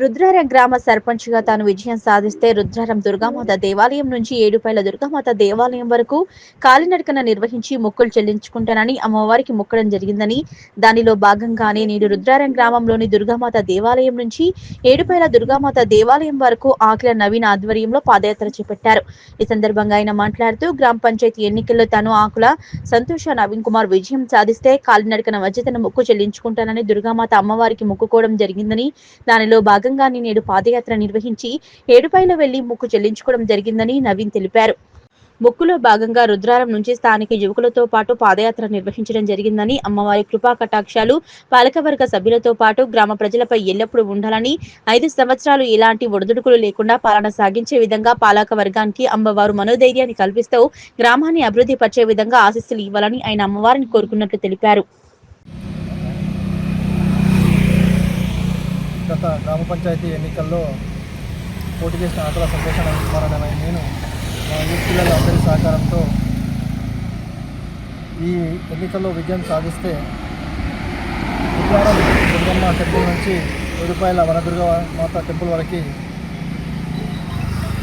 రుద్రారం గ్రామ సర్పంచ్గా తాను విజయం సాధిస్తే రుద్రారం దుర్గామాత దేవాలయం నుంచి ఏడుపైల దుర్గామాత దేవాలయం వరకు కాలినడకన నిర్వహించి మొక్కులు చెల్లించుకుంటానని అమ్మవారికి మొక్కడం జరిగిందని. దానిలో భాగంగానే నేడు రుద్రారం గ్రామంలోని దుర్గామాత దేవాలయం నుంచి ఏడుపైల దుర్గామాత దేవాలయం వరకు ఆకిల నవీన్ ఆధ్వర్యంలో పాదయాత్ర చేపట్టారు. ఈ సందర్భంగా ఆయన మాట్లాడుతూ గ్రామ పంచాయతీ ఎన్నికల్లో తాను ఆకుల సంతోష నవీన్ కుమార్ విజయం సాధిస్తే కాలినడకన మధ్య తన మొక్కు చెల్లించుకుంటానని దుర్గామాత అమ్మవారికి మొక్కుకోవడం జరిగిందని. దానిలో భాగంగానే నేడు పాదయాత్ర నిర్వహించి ఏడుపైలో వెళ్ళి మొక్కు చెల్లించుకోవడం జరిగిందని నవీన్ తెలిపారు. మొక్కులో భాగంగా రుద్రారం నుంచి స్థానిక యువకులతో పాటు పాదయాత్ర నిర్వహించడం జరిగిందని అమ్మవారి కృపా కటాక్షాలు పాలకవర్గ సభ్యులతో పాటు గ్రామ ప్రజలపై ఎల్లప్పుడూ ఉండాలని ఐదు సంవత్సరాలు ఎలాంటి ఒడిదుడుకులు లేకుండా పాలన సాగించే విధంగా పాలక వర్గానికి అమ్మవారు మనోధైర్యాన్ని కల్పిస్తూ గ్రామాన్ని అభివృద్ధి పరిచే విధంగా ఆశీస్సులు ఇవ్వాలని ఆయన అమ్మవారిని కోరుకున్నట్లు తెలిపారు. గత గ్రామ పంచాయతీ ఎన్నికల్లో పోటీ చేసిన ఆటల సంతోషం కుమార్ నేను మా పిల్లల అందరి సహకారంతో ఈ ఎన్నికల్లో విజయం సాధిస్తే బుధవారం దుర్గమ్మ టెంపుల్ నుంచి ఉడిపాయల వనదుర్గ మాత టెంపుల్ వరకు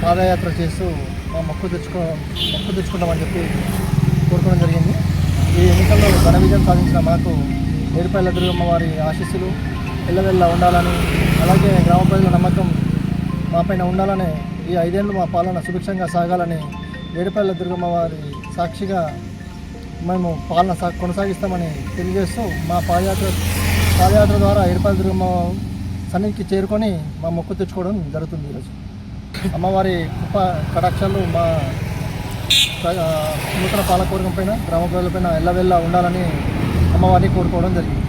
పాదయాత్ర చేస్తూ మా మొక్కు తెచ్చుకో మొక్కు తెచ్చుకుంటామని చెప్పి కోరుకోవడం జరిగింది. ఈ ఎన్నికల్లో ఘన విజయం సాధించిన మాకు ఏడుపాయల దుర్గమ్మ వారి ఆశీస్సులు ఎల్లవెల్ల ఉండాలని అలాగే గ్రామ ప్రజల నమ్మకం మాపైన ఉండాలని ఈ ఐదేళ్ళు మా పాలన సుభిక్షంగా సాగాలని ఏడుపాయల దుర్గమ్మ వారి సాక్షిగా మేము పాలన సా కొనసాగిస్తామని తెలియజేస్తూ మా పాదయాత్ర పాదయాత్ర ద్వారా ఏడుపల్లి దుర్గమ్మ సన్నిధికి చేరుకొని మా మొక్కు తెచ్చుకోవడం జరుగుతుంది ఈరోజు. అమ్మవారి కృప కటాక్షాలు మా నూతన పాలకవర్గం పైన గ్రామ ప్రజలపైన ఎల్లవెల్లా ఉండాలని అమ్మవారిని కోరుకోవడం జరిగింది.